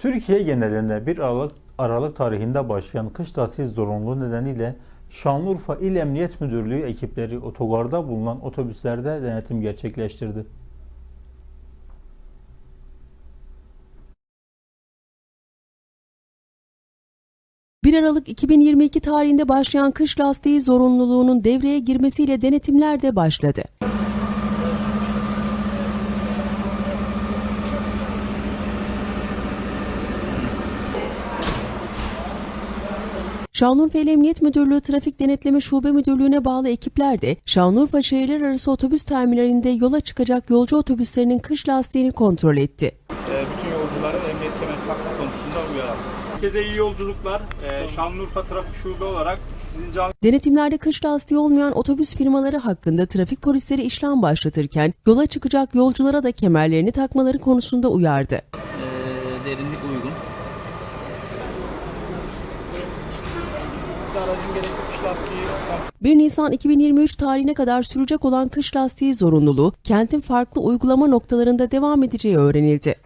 Türkiye genelinde 1 Aralık, Aralık tarihinde başlayan kış tatil zorunluluğu nedeniyle Şanlıurfa İl Emniyet Müdürlüğü ekipleri otogarda bulunan otobüslerde denetim gerçekleştirdi. ...1 Aralık 2022 tarihinde başlayan kış lastiği zorunluluğunun devreye girmesiyle denetimler de başladı. Şanlıurfa İl Emniyet Müdürlüğü Trafik Denetleme Şube Müdürlüğü'ne bağlı ekipler de Şanlıurfa şehirler arası otobüs terminalinde yola çıkacak yolcu otobüslerinin kış lastiğini kontrol etti. Ee, bütün yolcuları emniyet kemer takma konusunda uyaralım. Herkese iyi yolculuklar. Ee, Şanlıurfa Trafik Şube olarak sizin can Denetimlerde kış lastiği olmayan otobüs firmaları hakkında trafik polisleri işlem başlatırken yola çıkacak yolculara da kemerlerini takmaları konusunda uyardı. Ee, derinlik uygun. Aracın gerekli kış lastiği 1 Nisan 2023 tarihine kadar sürecek olan kış lastiği zorunluluğu kentin farklı uygulama noktalarında devam edeceği öğrenildi.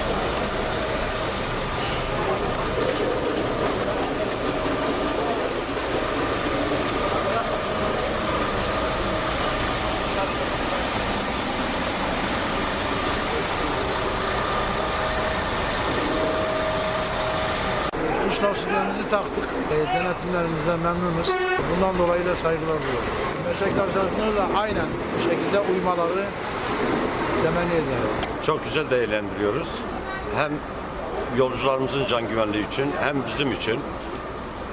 Kış lastiklerimizi taktık. E, denetimlerimize memnunuz. Bundan dolayı da saygılar duyuyorum. Meslektaşlarına da aynen bu şekilde uymaları temenni ederim. Çok güzel değerlendiriyoruz. Hem yolcularımızın can güvenliği için hem bizim için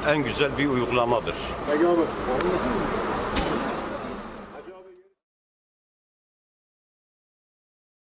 en güzel bir uygulamadır.